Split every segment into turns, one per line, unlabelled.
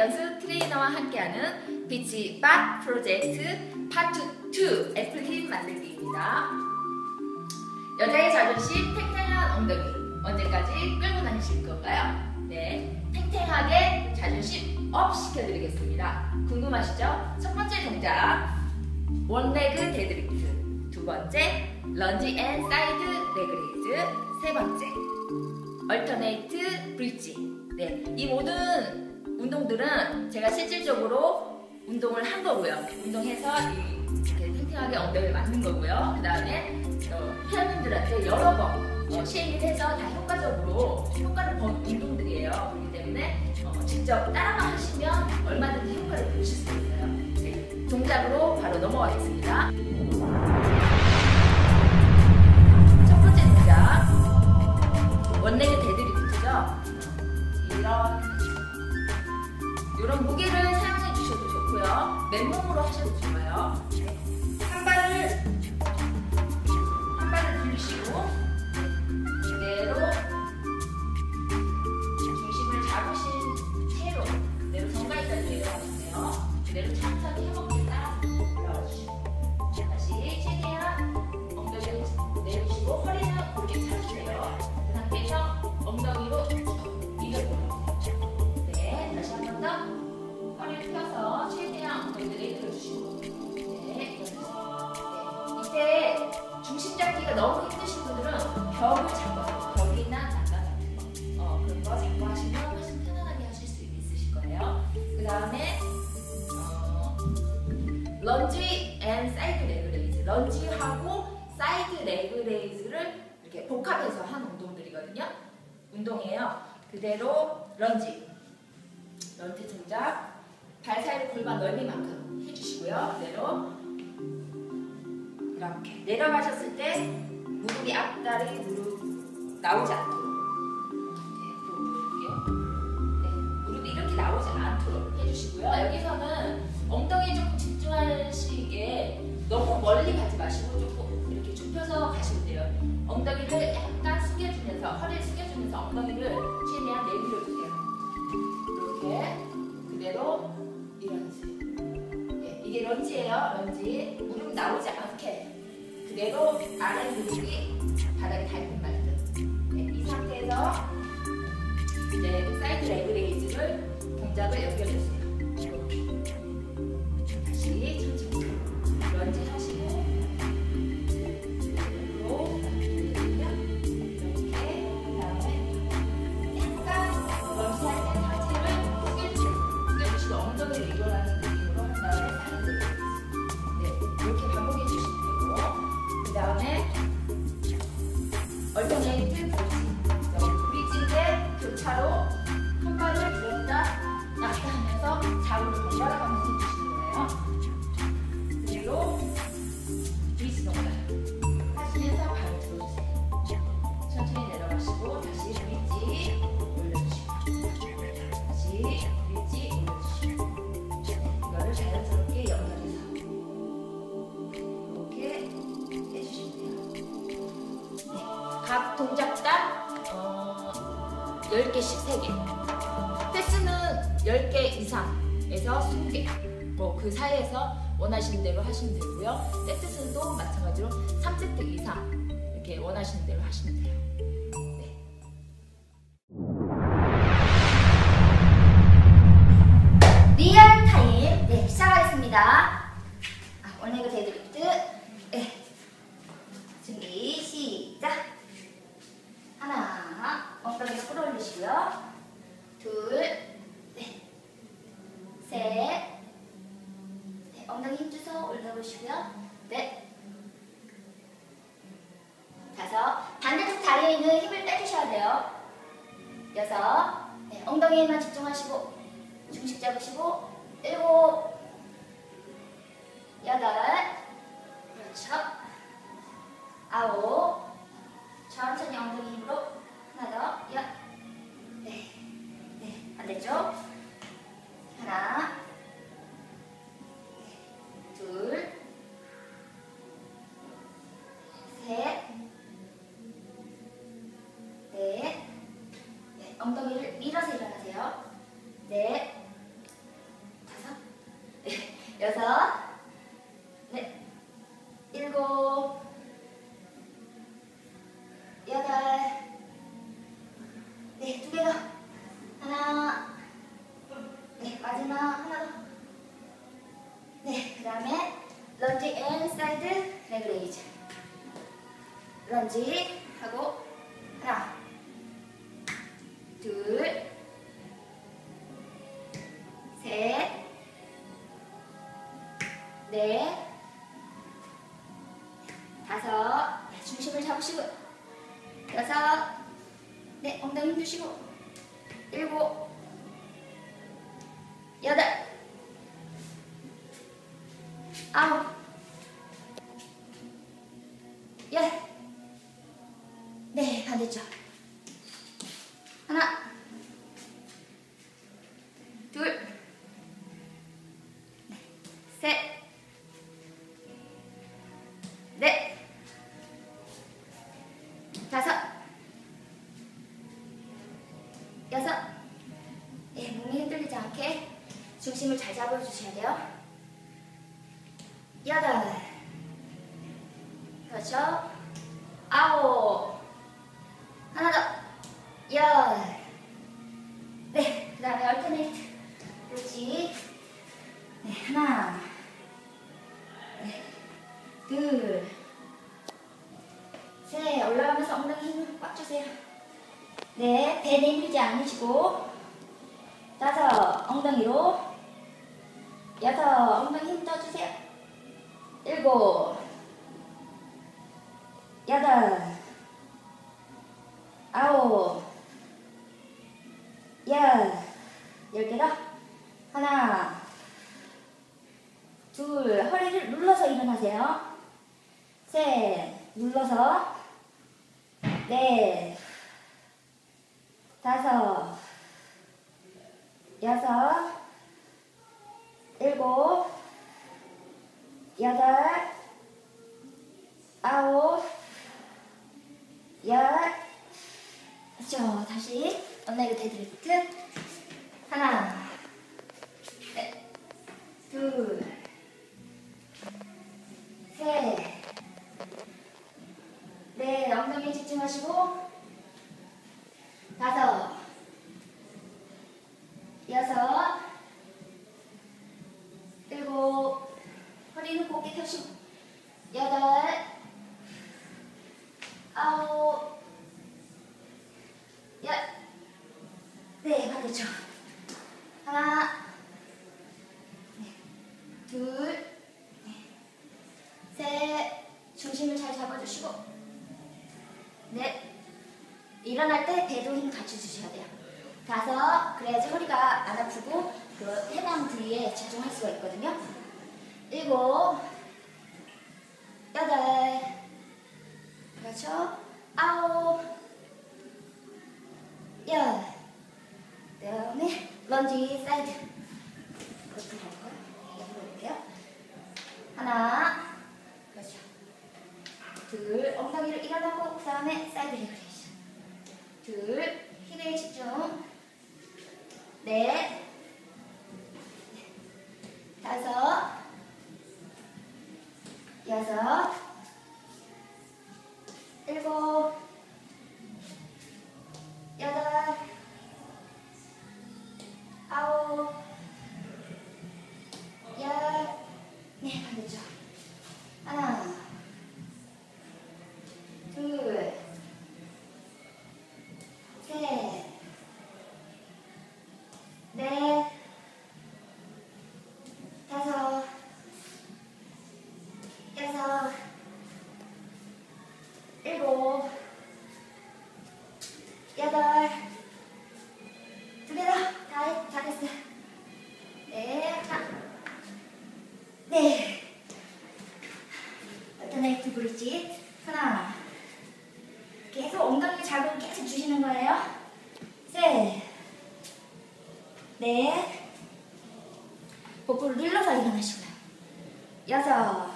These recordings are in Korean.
박연수 트레이너와 함께하는 비치 박 프로젝트 파트 2 애플팀 만들기입니다. 여자의 자존심 탱탱한 엉덩이 언제까지 끌고 다니실 건가요? 네, 탱탱하게 자존심 업 시켜드리겠습니다. 궁금하시죠? 첫 번째 동작 원레그 데드리프트 두 번째 런지 앤 사이드 레그레이즈 세 번째 얼터네이트 브릿지 네, 이 모든 운동들은 제가 실질적으로 운동을 한 거고요. 운동해서 이렇게 탱탱하게 엉덩이를 맞는 거고요. 그 다음에 어, 회원님들한테 여러 번 어, 시행을 해서 다 효과적으로 효과를 본 운동들이에요. 그렇기 때문에 어, 직접 따라만 하시면 얼마든지 효과를 보실 수 있어요. 네, 동작으로 바로 넘어가겠습니다. 첫 번째 동작 원레그 데드리프트죠. 이런 이런 무게를 사용해 주셔도 좋고요. 맨몸으로 하셔도 좋아요. 복합해서 한 운동들이거든요. 운동이에요. 그대로 런지. 런지 동작. 발 사이 골반 넓이만큼 해주시고요. 그대로 이렇게 내려가셨을 때 무릎이 앞다리 무릎 나오지 않도록 네, 보여드릴게요. 네, 이렇게 나오지 않도록 해주시고요. 여기서는 엉덩이 조금 집중하시게 너무 멀리 가지 마시고 조금 이렇게 좁혀서 가시면. 엉덩이를 약간 숙여주면서 허리를 숙여주면서 엉덩이를 최대한 내밀어주세요. 이렇게 그대로 일어나세요. 네, 이게 런지예요. 런지. 무릎 나오지 않게 그대로 아래 무릎이 바닥에 닿는 말듯. 네, 이 상태에서 이제 사이드 레그 레이즈를 동작을 연결해주세요. 8개씩 3개. 횟수는 10개 이상에서 20개. 뭐 그 사이에서 원하시는 대로 하시면 되고요. 네, 세트 수는 마찬가지로 3세트 이상 이렇게 원하시는 대로 하시면 돼요.
있는 힘을 빼주셔야 돼요. 여섯, 네, 엉덩이에만 집중하시고 중심 잡으시고 일곱. 여덟. 그렇죠. 아홉. 천천히 엉덩이 힘으로 하나 더여네 네, 반대쪽. 하나 사이드 레그 레이즈. 런지 하고 하나, 둘, 셋, 넷, 다섯. 네, 중심을 잡으시고 여섯, 네 엉덩이 힘주시고 일곱, 아홉, 열. 네, 반대쪽. 하나, 둘, 네, 셋, 넷, 다섯, 여섯. 네, 몸이 흔들리지 않게 중심을 잘 잡아주셔야 돼요. 여덟. 그렇죠. 아홉. 하나 더. 열. 네, 그 다음에 얼터네이트. 그렇지. 네, 하나. 네, 둘. 셋. 올라가면서 엉덩이 힘을 꽉 주세요. 네, 배 내밀지 않으시고. 다섯. 엉덩이로. 여섯. 엉덩이 힘 떠주세요. 일곱. 여덟, 아홉, 열, 열 개다. 하나, 둘, 허리를 눌러서 일어나세요. 셋, 눌러서. 넷, 다섯, 여섯, 일곱, 여덟, 아홉, 열. 그렇죠. 다시 언레그 데드리프트. 하나, 넷, 둘, 셋, 넷. 엉덩이에 집중하시고. 다섯, 여섯, 일곱. 허리는 곧게 펴시고. 여덟. 아홉, 열. 네, 반대쪽. 하나, 네, 둘, 네, 셋. 중심을 잘 잡아주시고. 넷. 일어날 때 배도 힘 같이 주셔야 돼요. 다섯. 그래야지 허리가 안 아프고 그 해남 부위에 집중할 수가 있거든요. 일곱, 여덟. 그렇죠? 아홉, 열. 런지 사이드. 그렇게 할까요? 네, 해볼게요. 하나, 그렇죠. 둘, 엉덩이를 일어나고 그 다음에 사이드 레그레이션. 둘, 힙에 집중. 넷, 다섯, 여섯. 일곱, 여덟, 두 개 더, 다, 됐어요. 네, 하나, 네. 얼터네이트 브릿지, 하나. 계속 엉덩이 자극 계속 주시는 거예요. 셋, 넷. 복부를 눌러서 일어나시고요. 여섯,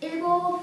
일곱,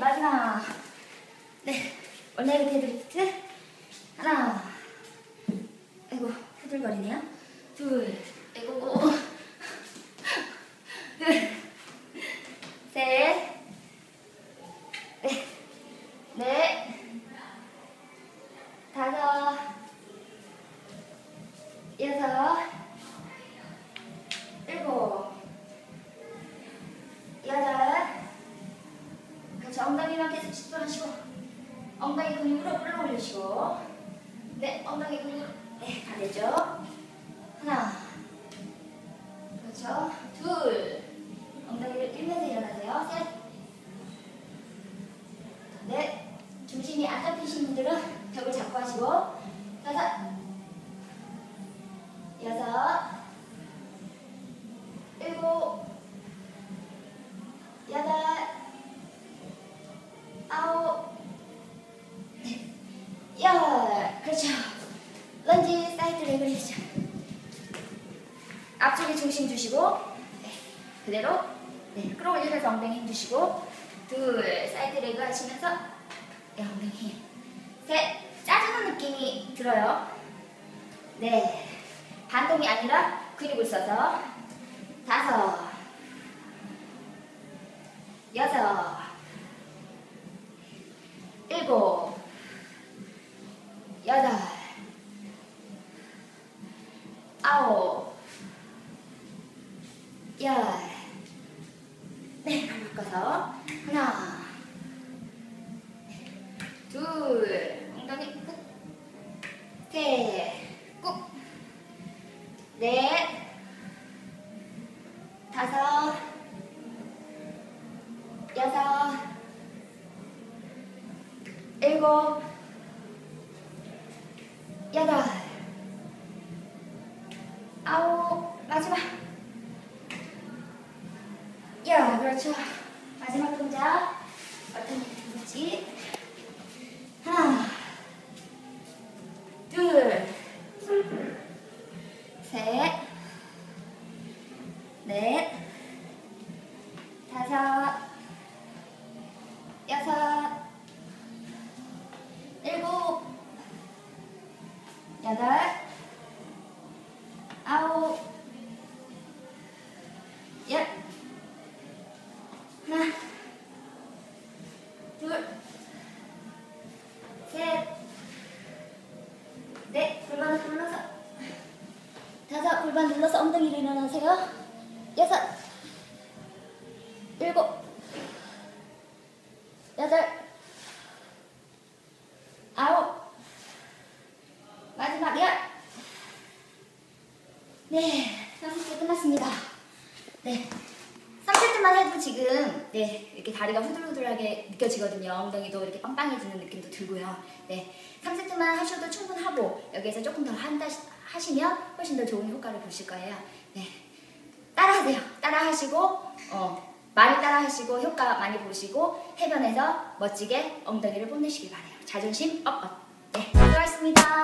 마지막. 네, 원래그 데드리프트. 중심이 안 잡히신 분들은 벽을 잡고 하시고 다섯 여섯 일곱 여덟 아홉 네, 열. 그렇죠. 런지 사이드 레그 레이저 앞쪽에 중심 주시고 네, 그대로. 네, 끌어올리면서 엉덩이 힘 주시고 둘 사이드 레그 하시면서 네, 엉덩이 힘셋 짜주는 느낌이 들어요 네 반동이 아니라 근육을 써서 다섯 여섯 일곱, 여덟, 열. 네, 발 바꿔서 하나, 넷, 다섯, 여섯. 일곱, 여덟, 아홉, 마지막. 야, 그렇죠. 마지막 동작. 어떤 동작지? 여 네 이렇게 다리가 후들후들하게 느껴지거든요. 엉덩이도 이렇게 빵빵해지는 느낌도 들고요. 네, 3세트만 하셔도 충분하고 여기에서 조금 더 한다 하시면 훨씬 더 좋은 효과를 보실 거예요. 네, 따라하세요. 따라하시고 어. 많이 따라하시고 효과 많이 보시고 해변에서 멋지게 엉덩이를 뽐내시길 바래요. 자존심 업업. 네, 수고하셨습니다.